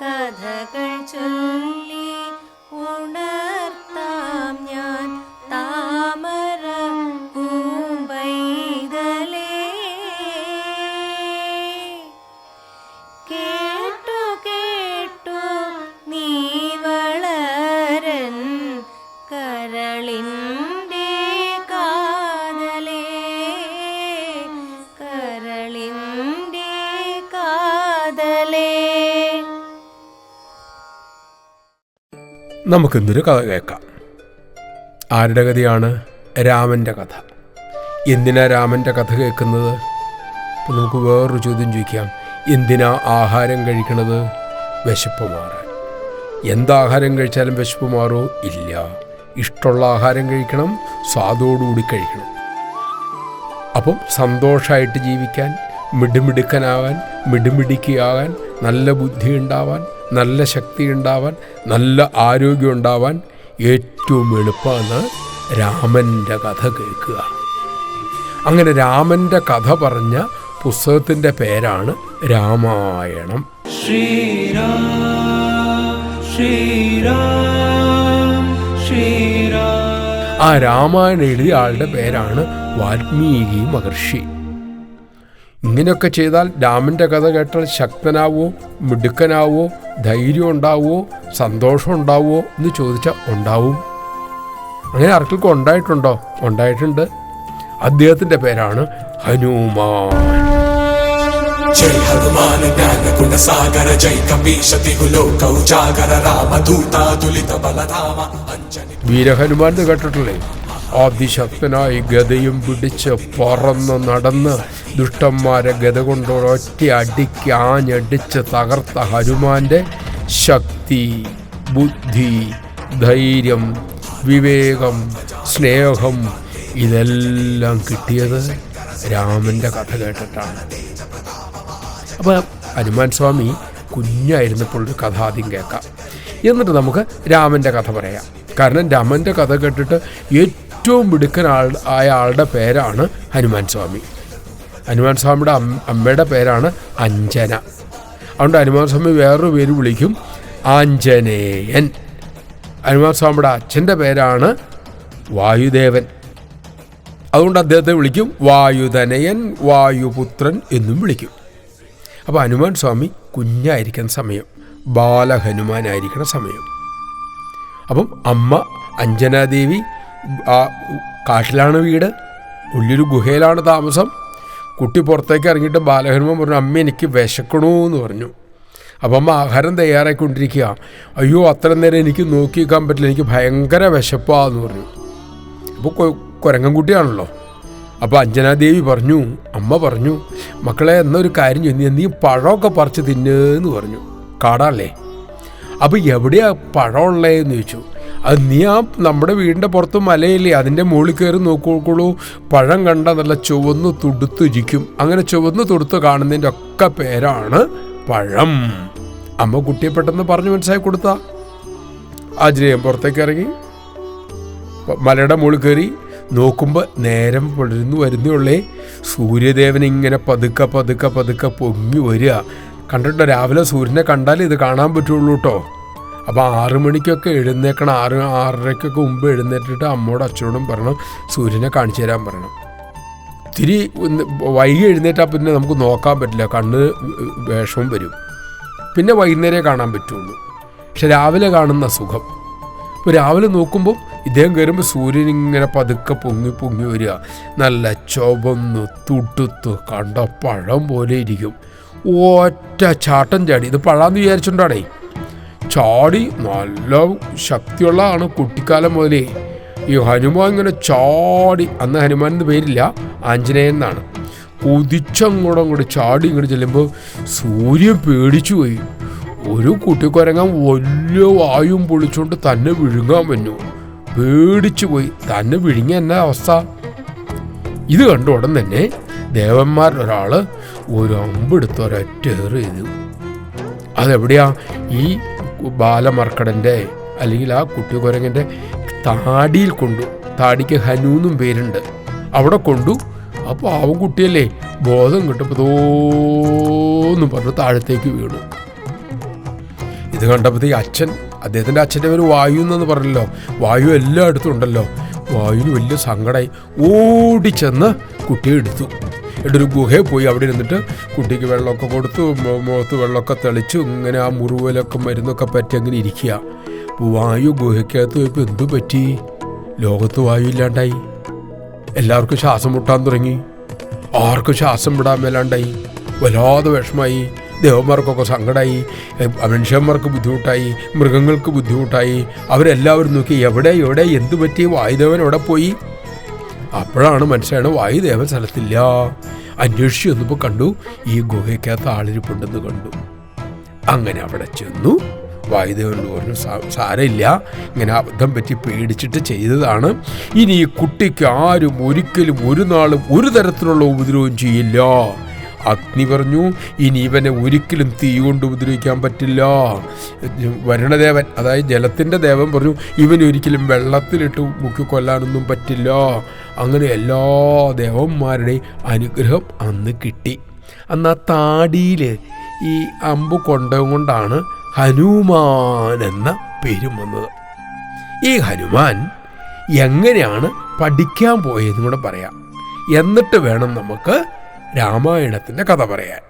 കഥകൾ ചൊല്ലി. നമുക്കിന്നൊരു കഥ കേൾക്കാം. ആരുടെ കഥയാണ് രാമന്റെ കഥ? എന്തിനാ രാമന്റെ കഥ കേൾക്കുന്നത്? അപ്പം നമുക്ക് വേറൊരു ചോദ്യം ചോദിക്കാം. എന്തിനാ ആഹാരം കഴിക്കുന്നത് വിശപ്പ് മാറാൻ. എന്താഹാരം കഴിച്ചാലും വിശപ്പ് മാറോ? ഇല്ല. ഇഷ്ടമുള്ള ആഹാരം കഴിക്കണം സ്വാദോടുകൂടി കഴിക്കണം. അപ്പം സന്തോഷമായിട്ട് ജീവിക്കാൻ മിടുമിടുക്കനാവാൻ മിടുമിടുക്കിയാകാൻ നല്ല ബുദ്ധി ഉണ്ടാവാൻ നല്ല ശക്തി ഉണ്ടാവാൻ നല്ല ആരോഗ്യം ഉണ്ടാവാൻ ഏറ്റവും എളുപ്പമാണ് രാമന്റെ കഥ കേൾക്കുക. അങ്ങനെ രാമന്റെ കഥ പറഞ്ഞ പുസ്തകത്തിന്റെ പേരാണ് രാമായണം. ആ രാമായണം എഴുതിയ ആളുടെ പേരാണ് വാൽമീകി മഹർഷി. ഇങ്ങനെയൊക്കെ ചെയ്താൽ രാമന്റെ കഥ കേട്ടാൽ ശക്തനാവോ മിടുക്കനാവോ ധൈര്യം ഉണ്ടാവുമോ? സന്തോഷം ഉണ്ടാവുമോ? എന്ന് ചോദിച്ചാൽ ഉണ്ടാവും. അങ്ങനെ ആർക്കൊക്കെ ഉണ്ടായിട്ടുണ്ടോ? ഉണ്ടായിട്ടുണ്ട്. അദ്ദേഹത്തിന്റെ പേരാണ് ഹനുമാൻ. ജയ് ജയ് തുലിത വീരഹനുമാൻ കേട്ടിട്ടുള്ളേ അതിശക്തനായി ഗതയും പിടിച്ച് പറന്ന് നടന്ന് ദുഷ്ടന്മാരെ ഗത കൊണ്ട് ഒറ്റ അടിക്ക് ആഞ്ഞടിച്ച് തകർത്ത ഹനുമാന്റെ ശക്തി ബുദ്ധി ധൈര്യം വിവേകം സ്നേഹം ഇതെല്ലാം കിട്ടിയത് രാമന്റെ കഥ കേട്ടിട്ടാണ്. അപ്പോൾ ഹനുമാൻ സ്വാമി കുഞ്ഞായിരുന്നപ്പോൾ ഒരു കഥ ആദ്യം കേൾക്കാം. എന്നിട്ട് നമുക്ക് രാമന്റെ കഥ പറയാം. കാരണം രാമന്റെ കഥ കേട്ടിട്ട് ഏറ്റവും മിടുക്കൻ ആൾ ആയ ആളുടെ പേരാണ് ഹനുമാൻ സ്വാമി. ഹനുമാൻ സ്വാമിയുടെ അമ്മയുടെ പേരാണ് അഞ്ജന. അതുകൊണ്ട് ഹനുമാൻ സ്വാമി വേറൊരു പേര് വിളിക്കും ആഞ്ജനേയൻ. ഹനുമാൻ സ്വാമിയുടെ അച്ഛന്റെ പേരാണ് വായുദേവൻ. അതുകൊണ്ട് അദ്ദേഹത്തെ വിളിക്കും വായുധനയൻ വായുപുത്രൻ എന്നും വിളിക്കും. അപ്പോൾ ഹനുമാൻ സ്വാമി കുഞ്ഞായിരിക്കുന്ന സമയം ബാലഹനുമാനായിരിക്കുന്ന സമയം. അപ്പം അമ്മ അഞ്ജനാദേവി ആ കാട്ടിലാണ് വീട്. ഉള്ളിലൊരു ഗുഹയിലാണ് താമസം. കുട്ടി പുറത്തേക്ക് ഇറങ്ങിയിട്ട് ബാലഹനുമാൻ പറഞ്ഞു അമ്മ എനിക്ക് വിശക്കണോ എന്ന് പറഞ്ഞു. അപ്പം അമ്മ ആഹാരം തയ്യാറായിക്കൊണ്ടിരിക്കുക. അയ്യോ അത്ര നേരം എനിക്ക് നോക്കി നിൽക്കാൻ പറ്റില്ല എനിക്ക് ഭയങ്കര വിശപ്പാന്ന് പറഞ്ഞു. അപ്പോൾ കുരങ്ങൻകുട്ടിയാണല്ലോ അപ്പോൾ അഞ്ജനാദേവി പറഞ്ഞു അമ്മ പറഞ്ഞു മക്കളെ എന്നൊരു കാര്യം ചെയ്യും നീ പഴമൊക്കെ പറിച്ച് തിന്നേന്ന് പറഞ്ഞു. കാടാല്ലേ അപ്പോൾ എവിടെയാ പഴമുള്ളതെന്ന് ചോദിച്ചു. അത് നീ ആ നമ്മുടെ വീടിന്റെ പുറത്ത് മലയില്ലേ? അതിന്റെ മുകളിൽ കയറി നോക്കിക്കോളൂ. പഴം കണ്ട നല്ല ചുവന്ന് തുടുത്തിരിക്കും അങ്ങനെ ചുവന്ന് തുടുത്ത് കാണുന്നതിന്റെ ഒക്കെ പേരാണ് പഴം. അമ്മ കുട്ടിയെ പെട്ടെന്ന് പറഞ്ഞു മനസ്സിലാക്കി കൊടുത്ത. ആഞ്ജനേയൻ പുറത്തേക്ക് ഇറങ്ങി. മലയുടെ മുകളിൽ കയറി നോക്കുമ്പോൾ നേരം പുലരുന്നു വരുന്നുള്ളേ സൂര്യദേവൻ ഇങ്ങനെ പതുക്കെ പതുക്കെ പതുക്കെ പൊങ്ങി വരിക. കണ്ടിട്ടോ രാവിലെ സൂര്യനെ കണ്ടാലേ ഇത് കാണാൻ പറ്റുള്ളൂ കേട്ടോ. അപ്പോൾ ആറു മണിക്കൊക്കെ എഴുന്നേക്കണം ആറ് ആറരയ്ക്കൊക്കെ മുമ്പ് എഴുന്നേറ്റിട്ട് അമ്മയോടും അച്ഛനോടും പറയണം സൂര്യനെ കാണിച്ചു തരാൻ പറയണം ഒന്ന് വൈകി എഴുന്നേറ്റാൽ പിന്നെ നമുക്ക് നോക്കാൻ പറ്റില്ല. കണ്ണ് വേഷവും വരും. പിന്നെ വൈകുന്നേരമേ കാണാൻ പറ്റുള്ളൂ. പക്ഷെ രാവിലെ കാണുന്ന സുഖം. ഇപ്പോൾ രാവിലെ നോക്കുമ്പോൾ ഇദ്ദേഹം കയറുമ്പോൾ സൂര്യൻ ഇങ്ങനെ പതുക്കെ പൊങ്ങി പൊങ്ങി വരിക. നല്ല ചുവന്ന് തുടുത്ത് കണ്ട പഴം പോലെ ഇരിക്കും. ഒറ്റ ചാട്ടം ചാടി. ഇത് പഴാന്ന് വിചാരിച്ചുകൊണ്ടാണേ ചാടി നല്ല ശക്തിയുള്ളതാണ് കുട്ടിക്കാലം മുതലേ. ഈ ഹനുമാൻ ഇങ്ങനെ ചാടി അന്ന് ഹനുമാൻ എന്ന് പേരില്ല ആഞ്ജനേയൻ എന്നാണ്. കുതിച്ചങ്ങോട്ടും അങ്ങോട്ട് ചാടി ഇങ്ങോട്ട് ചെല്ലുമ്പോൾ സൂര്യൻ പേടിച്ചു പോയി. ഒരു കുട്ടിക്കുരങ്ങൻ വലിയ വായും പൊളിച്ചുകൊണ്ട് തന്നെ വിഴുങ്ങാൻ പറ്റു പേടിച്ചു പോയി. തന്നെ വിഴുങ്ങിയ എന്ന അവസ്ഥ? ഇത് കണ്ട ഉടൻ തന്നെ ദേവന്മാരുടെ ഒരാൾ ഒരു അമ്പെടുത്ത് ഒരൊറ്റേറ് ചെയ്തു. അതെവിടെയാ? ഈ ബാലമർക്കടന്റെ അല്ലെങ്കിൽ ആ കുട്ടികുരങ്ങന്റെ താടിയിൽ കൊണ്ടു താടിക്ക് ഹനു എന്നും പേരുണ്ട്. അവിടെ കൊണ്ടു. അപ്പോൾ അവൻ കുട്ടിയല്ലേ ബോധം കിട്ടപ്പോൾ തോന്നും പറഞ്ഞു താഴത്തേക്ക് വീണു. ഇത് കണ്ടപ്പോഴത്തേക്ക് അച്ഛൻ അദ്ദേഹത്തിന്റെ അച്ഛന്റെ പേര് വായു എന്നു പറഞ്ഞല്ലോ. വായു എല്ലായിടത്തും ഉണ്ടല്ലോ. വായുവിന് വലിയ സങ്കടമായി ഓടിച്ചെന്ന് കുട്ടിയെ എടുത്തു. എന്നിട്ടൊരു ഗുഹയിൽ പോയി. അവിടെ ഇരുന്നിട്ട് കുട്ടിക്ക് വെള്ളമൊക്കെ കൊടുത്തു മുഖത്ത് വെള്ളമൊക്കെ തെളിച്ചു. ഇങ്ങനെ ആ മുറിവിലൊക്കെ മരുന്നൊക്കെ പറ്റി അങ്ങനെ ഇരിക്കുക. വായു ഗുഹയ്ക്കകത്ത് പോയപ്പോൾ എന്തു പറ്റി? ലോകത്ത് വായു ഇല്ലാണ്ടായി. എല്ലാവർക്കും ശ്വാസം മുട്ടാൻ തുടങ്ങി. ആർക്കും ശ്വാസം വിടാൻ മേലാണ്ടായി. വല്ലാതെ വിഷമായി. ദേവന്മാർക്കൊക്കെ സങ്കടമായി മനുഷ്യന്മാർക്ക് ബുദ്ധിമുട്ടായി. മൃഗങ്ങൾക്ക് ബുദ്ധിമുട്ടായി. അവരെല്ലാവരും നോക്കി എവിടെ എവിടെ എന്ത് പറ്റി? വായുദേവൻ എവിടെ പോയി? അപ്പോഴാണ് മനസ്സിലാണ് വായുദേവൻ സ്ഥലത്തില്ല. അന്വേഷിച്ച് ചെന്നപ്പോൾ കണ്ടു ഈ ഗുഹയ്ക്കകത്ത് ആളിരിപ്പുണ്ടെന്ന് കണ്ടു. അങ്ങനെ അവിടെ ചെന്നു. വായുദേവനോട് പറഞ്ഞു "സാ- സാരമില്ല. ഇങ്ങനെ അബദ്ധം പറ്റി പേടിച്ചിട്ട് ചെയ്തതാണ്. ഇനി ഈ കുട്ടിക്ക് ആരും ഒരിക്കലും ഒരു നാളും ഒരു തരത്തിലുള്ള ഉപദ്രവം ചെയ്യില്ല. അഗ്നി പറഞ്ഞു ഇനി ഇവനെ ഒരിക്കലും തീ കൊണ്ട് ഉപദ്രവിക്കാൻ പറ്റില്ല. വരുണദേവൻ അതായത് ജലത്തിന്റെ ദേവൻ പറഞ്ഞു ഇവനൊരിക്കലും വെള്ളത്തിലിട്ട് മുക്കി കൊല്ലാനൊന്നും പറ്റില്ല. അങ്ങനെ എല്ലാ ദേവന്മാരുടെയും അനുഗ്രഹം അന്ന് കിട്ടി. അന്ന് ആ താടിയിൽ ഈ അമ്പ് കൊണ്ടുകൊണ്ടാണ് ഹനുമാൻ എന്ന പേരും വന്നത്. ഈ ഹനുമാൻ എങ്ങനെയാണ് പഠിക്കാൻ പോയതെന്നും കൂടെ പറയാം. എന്നിട്ട് വേണം നമുക്ക് രാമായണത്തിന്റെ കഥ പറയാൻ.